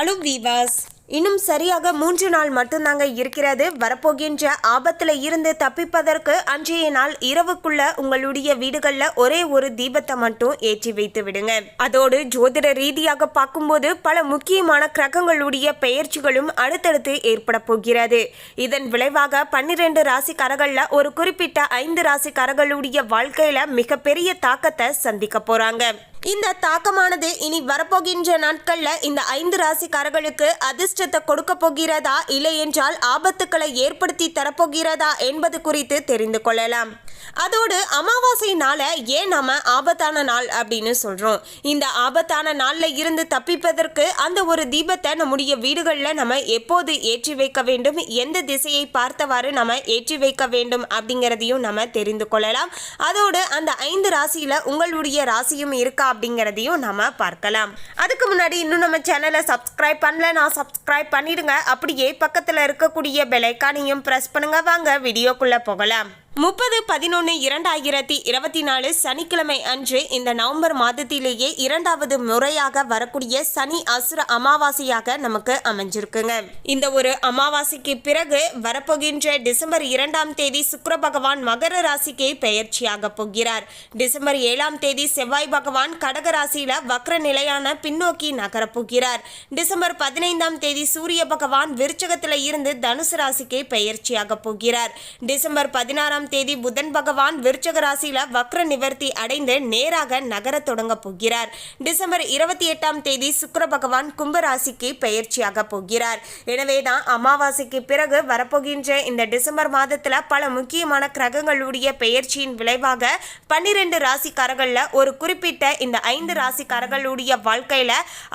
alumnivas இன்னும் சரியாக மூன்று நாள் மட்டும்தாங்க இருக்கிறது. வரப்போகின்ற ஆபத்தில் இருந்து தப்பிப்பதற்கு அன்றைய நாள் இரவுக்குள்ள உங்களுடைய வீடுகளில் ஒரே ஒரு தீபத்தை மட்டும் ஏற்றி வைத்து விடுங்க. அதோடு ஜோதிட ரீதியாக பார்க்கும்போது பல முக்கியமான கிரகங்களுடைய பெயர்ச்சிகளும் அடுத்தடுத்து ஏற்பட போகிறது. இதன் விளைவாக பன்னிரண்டு ராசிக்காரர்களில் ஒரு குறிப்பிட்ட ஐந்து ராசிக்காரர்களுடைய வாழ்க்கையில மிகப்பெரிய தாக்கத்தை சந்திக்க போறாங்க. இந்த தாக்கமானது இனி வரப்போகின்ற நாட்கள்ல இந்த ஐந்து ராசிக்காரர்களுக்கு அதிர்ஷ்ட அதிர்ஷ்டத்தை கொடுக்க போகிறதா? இல்லை என்றால் ஆபத்துக்களை ஏற்படுத்தி தரப்போகிறதா என்பது குறித்து தெரிந்து கொள்ளலாம். அதோடு அமாவாசை நாளை ஏன் நாம ஆபத்தான நாள் அப்படின்னு சொல்கிறோம் இந்த ஆபத்தான நாளில் இருந்து தப்பிப்பதற்கு அந்த ஒரு தீபத்தை நம்முடைய வீடுகளில் நம்ம எப்போது ஏற்றி வைக்க வேண்டும்? எந்த திசையை பார்த்தவாறு நம்ம ஏற்றி வைக்க வேண்டும் அப்படிங்கிறதையும் நம்ம தெரிந்து கொள்ளலாம். அதோடு அந்த ஐந்து ராசியில் உங்களுடைய ராசியும் இருக்கா அப்படிங்கிறதையும் நம்ம பார்க்கலாம். அதுக்கு முன்னாடி இன்னும் நம்ம சேனலை சப்ஸ்கிரைப் பண்ணல நான் சப்ஸ்கிரைப் பண்ணிடுங்க. அப்படியே பக்கத்தில் இருக்கக்கூடிய பெலைக்கானையும் ப்ரெஸ் பண்ணுங்க. வாங்க வீடியோக்குள்ளே போகலாம். முப்பது பதினொன்று இரண்டாயிரத்தி இருபத்தி நாலு சனிக்கிழமை அன்று இந்த நவம்பர் மாதத்திலேயே இரண்டாவது முறையாக வரக்கூடிய சனி அசுர அமாவாசையாக நமக்கு அமைஞ்சிருக்குங்க. இந்த ஒரு அமாவாசைக்கு பிறகு வரப்போகின்ற டிசம்பர் இரண்டாம் தேதி சுக்கர பகவான் மகர ராசிக்கு பெயர்ச்சியாக போகிறார். டிசம்பர் ஏழாம் தேதி செவ்வாய் பகவான் கடக ராசியில வக்ர நிலையான பின்னோக்கி நகரப் போகிறார். டிசம்பர் பதினைந்தாம் தேதி சூரிய பகவான் விருச்சகத்தில் இருந்து தனுசு ராசிக்கு பெயர்ச்சியாக போகிறார். டிசம்பர் பதினாறாம் தேதி புதன் பகவான் விருச்சக ராசியில வக்ர நிவர்த்தி அடைந்து நேராக நகர தொடங்க போகிறார். டிசம்பர் இருபத்தி எட்டாம் தேதி சுக்கர பகவான் கும்ப ராசிக்கு பெயர்ச்சியாக போகிறார். எனவேதான் அமாவாசைக்கு பிறகு வரப்போகின்ற இந்த டிசம்பர் மாதத்துல பல முக்கியமான கிரகங்களுடைய பெயர்ச்சியின் விளைவாக பன்னிரண்டு ராசிக்காரர்கள்ல ஒரு குறிப்பிட்ட இந்த ஐந்து ராசிக்காரர்களுடைய வாழ்க்கையில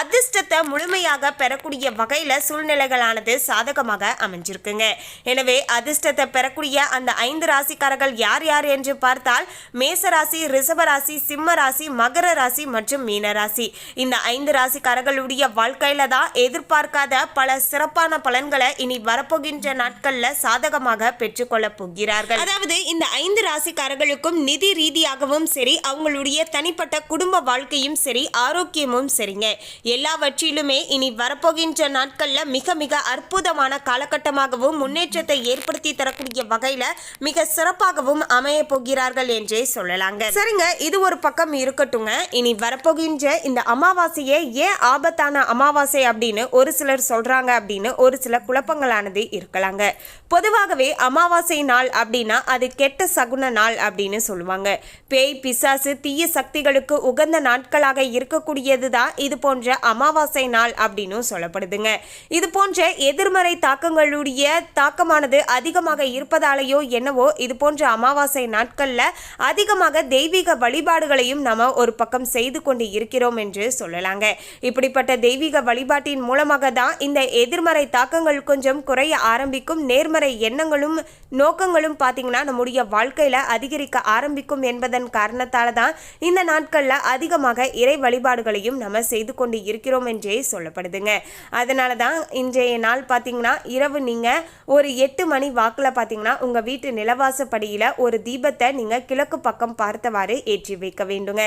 அதிர்ஷ்டத்தை முழுமையாக பெறக்கூடிய வகையில சூழ்நிலைகளானது சாதகமாக அமைஞ்சிருக்குங்க. எனவே அதிர்ஷ்டத்தை பெறக்கூடிய அந்த ஐந்து ராசி ராசிக்காரர்கள் யார் யார் என்று பார்த்தால் மேசராசி ரிஷபராசி சிம்ம ராசி மகர ராசி மற்றும் மீன ராசி இந்த ஐந்து ராசிக்காரர்களுடைய வாழ்க்கையில தான் எதிர்பார்க்காத பல சிறப்பான பலன்களை இனி வரப்போகின்ற நாட்கள்ல சாதகமாக பெற்றுக்கொள்ள போகிறார்கள். அதாவது இந்த ஐந்து ராசிக்காரர்களுக்கும் நிதி ரீதியாகவும் சரி அவங்களுடைய தனிப்பட்ட குடும்ப வாழ்க்கையும் சரி ஆரோக்கியமும் சரிங்க. எல்லாவற்றிலுமே இனி வரப்போகின்ற நாட்கள்ல மிக மிக அற்புதமான காலகட்டமாகவும் முன்னேற்றத்தை ஏற்படுத்தி தரக்கூடிய வகையில மிக சிறப்பாகவும் அமைய போகிறார்கள் என்றே சொல்லலாங்க. சரிங்க இது ஒரு பக்கம் இருக்கட்டுங்க. இனி வரப்போகின்ற இந்த அமாவாசையே ஏன் ஆபத்தான அமாவாசை அப்படின்னு ஒரு சிலர் சொல்றாங்க அப்படின்னு ஒரு சில குழப்பங்களானது இருக்கலாங்க. பொதுவாகவே அமாவாசை நாள் அப்படின்னா அது கெட்ட சகுன நாள் அப்படின்னு சொல்லுவாங்க. பேய் பிசாசு தீய சக்திகளுக்கு உகந்த நாட்களாக இருக்கக்கூடியது தான் இது போன்ற அமாவாசை நாள் அப்படின்னு சொல்லப்படுதுங்க. இது போன்ற எதிர்மறை தாக்கங்களுடைய தாக்கமானது அதிகமாக இருப்பதாலேயோ என்னவோ இது போன்ற அமாவாசை நாட்களில் அதிகமாக தெய்வீக வழிபாடுகளையும் நம்ம ஒரு பக்கம் செய்து கொண்டு இருக்கிறோம் என்று சொல்லலாங்க. இப்படிப்பட்ட தெய்வீக வழிபாட்டின் மூலமாக தான் இந்த எதிர்மறை தாக்கங்கள் கொஞ்சம் குறைய ஆரம்பிக்கும். நேர்மறை எண்ணங்களும் நோக்கங்களும் பார்த்தீங்கன்னா நம்முடைய வாழ்க்கையில் அதிகரிக்க ஆரம்பிக்கும் என்பதன் காரணத்தால் தான் இந்த நாட்களில் அதிகமாக இறை வழிபாடுகளையும் நம்ம செய்து கொண்டு இருக்கிறோம் என்றே சொல்லப்படுதுங்க. அதனால தான் இன்றைய நாள் பார்த்தீங்கன்னா இரவு நீங்கள் ஒரு எட்டு மணி வாக்கில் பார்த்தீங்கன்னா உங்கள் வீட்டு வாசப்படியில் ஒரு தீபத்தை நீங்கள் கிழக்கு பக்கம் பார்த்தவாறு ஏற்றி வைக்க வேண்டுங்க.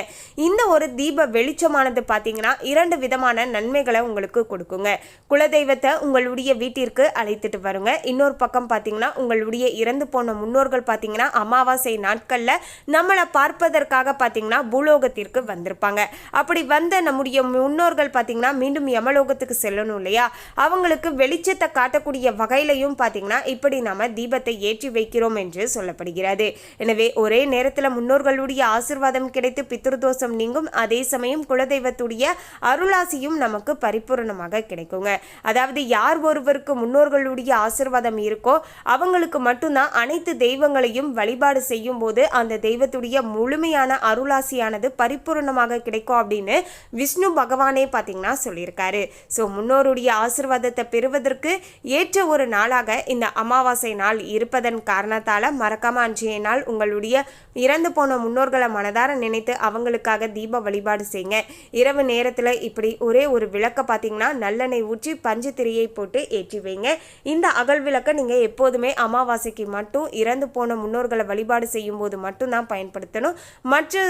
இந்த ஒரு தீப வெளிச்சமானது பார்த்தீங்கன்னா இரண்டு விதமான நன்மைகளை உங்களுக்கு கொடுக்குங்க. குலதெய்வத்தை உங்களுடைய வீட்டிற்கு அழைத்துட்டு வருங்க. இன்னொரு பக்கம் பார்த்தீங்கன்னா உங்களுடைய இறந்து போன முன்னோர்கள் பார்த்தீங்கன்னா அமாவாசை நாட்களில் நம்மளை பார்ப்பதற்காக பார்த்தீங்கன்னா பூலோகத்திற்கு வந்திருப்பாங்க. அப்படி வந்த நம்முடைய முன்னோர்கள் பார்த்தீங்கன்னா மீண்டும் யமலோகத்துக்கு செல்லணும் இல்லையா? அவங்களுக்கு வெளிச்சத்தை காட்டக்கூடிய வகையிலையும் பார்த்தீங்கன்னா இப்படி நம்ம தீபத்தை ஏற்றி வைக்கிறோம் என்று சொல்லப்படுகிறது. எனவே ஒரே நேரத்தில் முன்னோர்களுடைய ஆசிர்வாதம் கிடைத்து பித்ருதோஷம் நீங்கும் அதே சமயம் குலதெய்வத்துடைய அருளாசியும் நமக்கு பரிபூரணமாக கிடைக்குங்க. அதாவது யார் ஒருவருக்கு முன்னோர்களுடைய ஆசிர்வாதம் இருக்கோ அவங்களுக்கு மட்டும்தான் அனைத்து தெய்வங்களையும் வழிபாடு செய்யும் போது அந்த தெய்வத்துடைய முழுமையான அருளாசியானது பரிபூர்ணமாக கிடைக்கும் அப்படின்னு விஷ்ணு பகவானே பார்த்தீங்கன்னா சொல்லியிருக்காரு. ஸோ முன்னோருடைய ஆசிர்வாதத்தை பெறுவதற்கு ஏற்ற ஒரு நாளாக இந்த அமாவாசை நாள் இருப்பதன் காரணத்தால் மறக்க மறக்காம அன்றைய நாள் உங்களுடைய இறந்து போன முன்னோர்களை மனதார நினைத்து அவங்களுக்காக தீப வழிபாடு செய்யுங்க. இரவு நேரத்தில் இப்படி ஒரே ஒரு விளக்கை பார்த்தீங்கன்னா நல்லெண்ணெய் ஊற்றி பஞ்சு திரியை போட்டு ஏற்றி வைங்க. இந்த அகல் விளக்கை நீங்கள் எப்போதுமே அமாவாசைக்கு மட்டும் இறந்து போன முன்னோர்களை வழிபாடு செய்யும் போது மட்டும்தான் பயன்படுத்தணும். மற்ற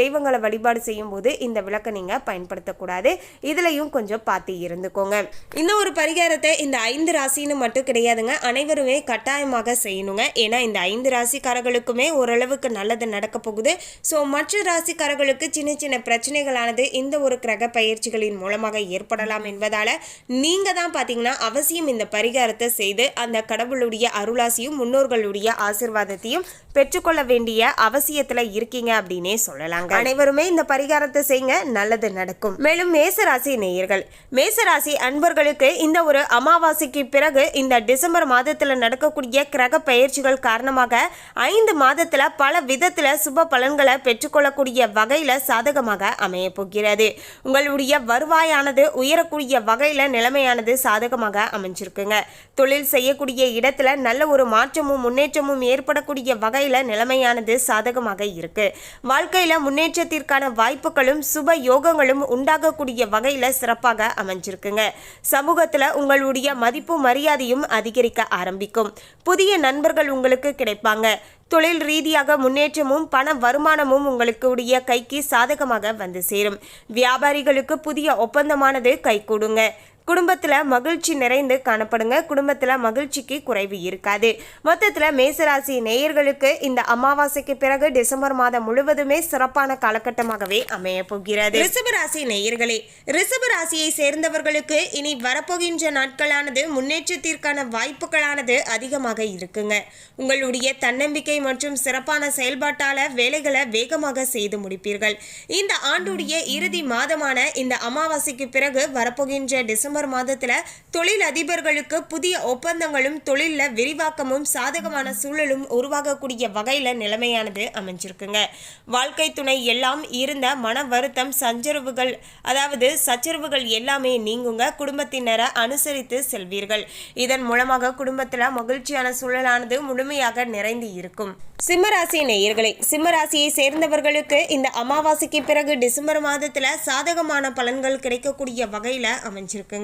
தெய்வங்களை வழிபாடு செய்யும் போது இந்த விளக்கை நீங்கள் பயன்படுத்தக்கூடாது. இதுலையும் கொஞ்சம் பார்த்து இருந்துக்கோங்க. இந்த ஒரு பரிகாரத்தை இந்த ஐந்து ராசின்னு மட்டும் கிடையாதுங்க. அனைவருமே கட்டாயமாக செய்யணுங்க. ஏன்னா இந்த ஐந்து ராசிக்காரர்களுக்குமே ஓரளவுக்கு நல்லது நடக்க போகுது. ஸோ மற்ற ராசிக்காரர்களுக்கு சின்ன சின்ன பிரச்சனைகளானது இந்த ஒரு கிரக பயிற்சிகளின் மூலமாக ஏற்படலாம் என்பதால நீங்க தான் பார்த்தீங்கன்னா அவசியம் இந்த பரிகாரத்தை செய்து அந்த கடவுளுடைய அருளாசியும் முன்னோர்களுடைய ஆசிர்வாதத்தையும் பெற்றுக்கொள்ள வேண்டிய அவசியத்துல இருக்கீங்க அப்படின்னே சொல்லலாங்க. அனைவருமே இந்த பரிகாரத்தை செய்யுங்க நல்லது நடக்கும். மேலும் மேசராசி நேயர்கள் மேசராசி அன்பர்களுக்கு இந்த ஒரு அமாவாசைக்கு பிறகு இந்த டிசம்பர் மாதத்துல நடக்கக்கூடிய கிரக பயிற்சிகள் காரணம் காரணமாக ஐந்து மாதத்தில் பல விதத்தில் சுப பலன்களை பெற்றுக்கொள்ளக்கூடிய வகையில் சாதகமாக அமைய போகிறது. உங்களுடைய வருவாயானது உயரக்கூடிய வகையில் நிலைமையானது சாதகமாக அமைஞ்சிருக்குங்க. தொழில் செய்யக்கூடிய இடத்துல நல்ல ஒரு மாற்றமும் முன்னேற்றமும் ஏற்படக்கூடிய வகையில் நிலைமையானது சாதகமாக இருக்கு. வாழ்க்கையில் முன்னேற்றத்திற்கான வாய்ப்புகளும் சுப யோகங்களும் உண்டாகக்கூடிய வகையில் சிறப்பாக அமைஞ்சிருக்குங்க. சமூகத்தில் உங்களுடைய மதிப்பு மரியாதையும் அதிகரிக்க ஆரம்பிக்கும். புதிய நண்பர்கள் உங்களுக்கு கிடைப்பாங்க. தொழில் ரீதியாக முன்னேற்றமும் பண வருமானமும் உங்களுக்கு உடைய கைக்கு சாதகமாக வந்து சேரும். வியாபாரிகளுக்கு புதிய ஒப்பந்தமானது கைகூடுங்க. குடும்பத்தில் மகிழ்ச்சி நிறைந்து காணப்படுங்க. குடும்பத்தில் மகிழ்ச்சிக்கு குறைவு இருக்காது. மொத்தத்தில் மேசராசி நேயர்களுக்கு இந்த அமாவாசைக்கு பிறகு டிசம்பர் மாதம் முழுவதுமே சிறப்பான காலகட்டமாகவே அமைய போகிறது. ரிசபராசி நேயர்களே ரிசபராசியை சேர்ந்தவர்களுக்கு இனி வரப்போகின்ற நாட்களானது முன்னேற்றத்திற்கான வாய்ப்புகளானது அதிகமாக இருக்குங்க. உங்களுடைய தன்னம்பிக்கை மற்றும் சிறப்பான செயல்பாட்டால வேலைகளை வேகமாக செய்து முடிப்பீர்கள். இந்த ஆண்டுடைய இறுதி மாதமான இந்த அமாவாசைக்கு பிறகு வரப்போகின்ற டிசம்பர் மாதத்தில் தொழில் அதிபர்களுக்கு புதிய ஒப்பந்தங்களும் தொழிலில் விரிவாக்கமும் சாதகமான சூழலும் உருவாகக்கூடிய வகையில் நிலைமையானது அமைஞ்சிருக்குங்க. வாழ்க்கை துணை எல்லாம் இருந்த மன வருத்தம் சஞ்சரவுகள் அதாவது சச்சரவுகள் எல்லாமே நீங்குங்க. குடும்பத்தினரை அனுசரித்து செல்வீர்கள். இதன் மூலமாக குடும்பத்தில் மகிழ்ச்சியான சூழலானது முழுமையாக நிறைந்து இருக்கும். சிம்மராசி நேயர்களே சிம்மராசியை சேர்ந்தவர்களுக்கு இந்த அமாவாசைக்கு பிறகு டிசம்பர் மாதத்தில் சாதகமான பலன்கள் கிடைக்கக்கூடிய வகையில் அமைஞ்சிருக்குங்க.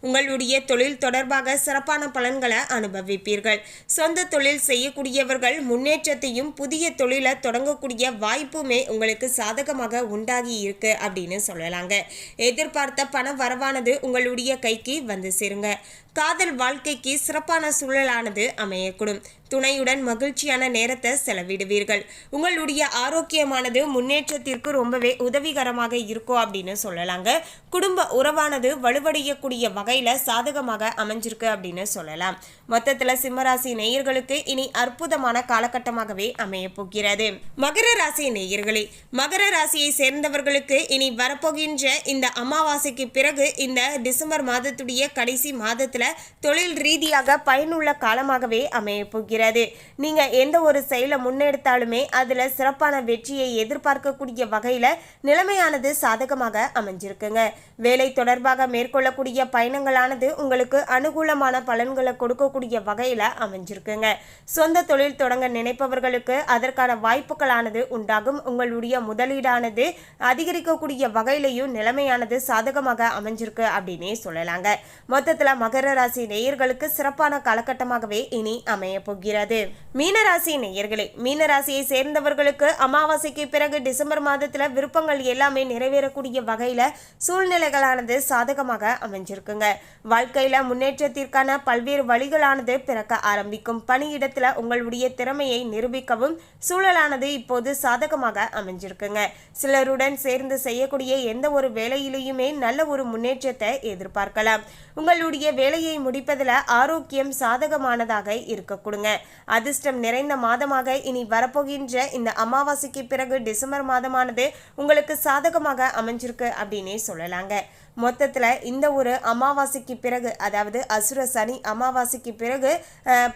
உங்களுடைய தொழில் தொடர்பாக சிறப்பான பலன்களை அனுபவிப்பீர்கள். சொந்த தொழில் செய்யக்கூடியவர்கள் முன்னேற்றத்தையும் புதிய தொழிலை தொடங்கக்கூடிய வாய்ப்புமே உங்களுக்கு சாதகமாக உண்டாகி இருக்கு அப்படின்னு சொல்லலாங்க. எதிர்பார்த்த பண வரவானது உங்களுடைய கைக்கு வந்து சேருங்க. காதல் வாழ்க்கைக்கு சிறப்பான சூழலானது அமையக்கூடும். துணையுடன் மகிழ்ச்சியான நேரத்தை செலவிடுவீர்கள். உங்களுடைய ஆரோக்கியமானது முன்னேற்றத்திற்கு ரொம்பவே உதவிகரமாக இருக்கும் அப்படின்னு சொல்லலாங்க. குடும்ப உறவானது வலுவடைய செய்யக்கூடிய வகையில் சாதகமாக அமைஞ்சிருக்கு அப்படின்னு சொல்லலாம். மொத்தத்தில் சிம்மராசி நேயர்களுக்கு இனி அற்புதமான காலகட்டமாகவே அமைய போகிறது. மகர ராசி நேயர்களே மகர ராசியை சேர்ந்தவர்களுக்கு இனி வரப்போகின்ற இந்த அமாவாசைக்கு பிறகு இந்த டிசம்பர் மாதத்துடைய கடைசி மாதத்துல தொழில் ரீதியாக பயனுள்ள காலமாகவே அமைய போகிறது. நீங்க எந்த ஒரு செயலை முன்னெடுத்தாலுமே அதுல சிறப்பான வெற்றியை எதிர்பார்க்கக்கூடிய வகையில நிலைமையானது சாதகமாக அமைஞ்சிருக்குங்க. வேலை தொடர்பாக மேற்கொள்ளக்கூடிய பயணங்களானது உங்களுக்கு அனுகூலமான பலன்களை கொடுக்கக்கூடிய வகையில அமைஞ்சிருக்குங்க. சொந்த தொழில் தொடங்க நினைப்பவர்களுக்கு அதற்கான வாய்ப்புகளானது உண்டாகும். உங்களுடைய முதலீடானது அதிகரிக்கக்கூடிய வகையிலையும் நிலைமையானது சாதகமாக அமைஞ்சிருக்கு அப்படின்னே சொல்லலாங்க. மொத்தத்துல மகர ராசி நேயர்களுக்கு சிறப்பான காலகட்டமாகவே இனி அமைய போகிறது. மீனராசி நேயர்களே மீனராசியை சேர்ந்தவர்களுக்கு அமாவாசைக்கு பிறகு டிசம்பர் மாதத்துல விருப்பங்கள் எல்லாமே நிறைவேறக்கூடிய வகையில் சூழ்நிலைகளானது சாதகமாக அமைஞ்சிருக்குங்க. வாழ்க்கையில முன்னேற்றத்திற்கான பல்வேறு வழிகளானது பிறக்க ஆரம்பிக்கும் பணியிடத்துல உங்களுடைய திறமையை நிரூபிக்கவும் சூழலானது இப்போது சாதகமாக அமைஞ்சிருக்குங்க. சிலருடன் சேர்ந்து செய்யக்கூடிய எந்த ஒரு வேலையிலையுமே நல்ல ஒரு முன்னேற்றத்தை எதிர்பார்க்கலாம். உங்களுடைய வேலையை முடிப்பதில் ஆரோக்கியம் சாதகமானதாக இருக்க கொடுங்க. அதிர்ஷ்டம் நிறைந்த மாதமாக இனி வரப்போகின்ற இந்த அமாவாசைக்கு பிறகு டிசம்பர் மாதமானது உங்களுக்கு சாதகமாக அமைஞ்சிருக்கு அப்படின்னே சொல்லலாங்க. மொத்தத்தில் இந்த ஒரு அமாவாசைக்கு பிறகு அதாவது அசுர சனி அமாவாசைக்கு பிறகு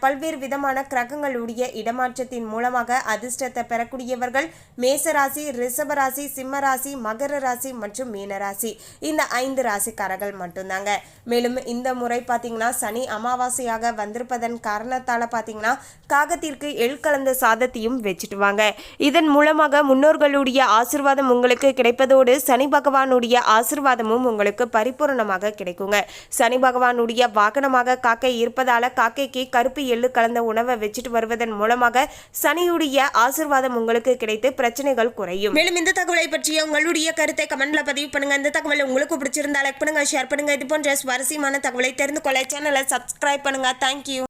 பல்வேறு விதமான கிரகங்களுடைய இடமாற்றத்தின் மூலமாக அதிர்ஷ்டத்தை பெறக்கூடியவர்கள் மேசராசி ரிஷபராசி சிம்மராசி மகர ராசி மற்றும் மீனராசி இந்த ஐந்து ராசிக்காரர்கள் மட்டும்தாங்க. மேலும் இந்த முறை பார்த்தீங்கன்னா சனி அமாவாசையாக வந்திருப்பதன் காரணத்தால் பார்த்தீங்கன்னா காகத்திற்கு எள் கலந்த சாதத்தையும் வச்சுட்டுவாங்க. இதன் மூலமாக முன்னோர்களுடைய ஆசிர்வாதம் உங்களுக்கு கிடைப்பதோடு சனி பகவானுடைய ஆசிர்வாதமும் உங்களுக்கு பரிபூரணமாக கிடைக்குங்க. சனி பகவானுடைய வாகனமாக காக்கை இருப்பதால காக்கைக்கு கருப்பு எள்ளு கலந்த உணவை வச்சுட்டு வருவதன் மூலமாக சனியுடைய ஆசிர்வாதம் உங்களுக்கு கிடைத்து பிரச்சனைகள் குறையும். மேலும் இந்த தகவலை பற்றிய உங்களுடைய கருத்தை கமெண்ட்ல பதிவு பண்ணுங்க. இந்த தகவல் உங்களுக்கு பிடிச்சிருந்தா லைக் பண்ணுங்க ஷேர் பண்ணுங்க. இது போன்ற முக்கியமான தகவலை தெரிந்து கொள்ள சேனலை சப்ஸ்கிரைப் பண்ணுங்க. தேங்க்யூ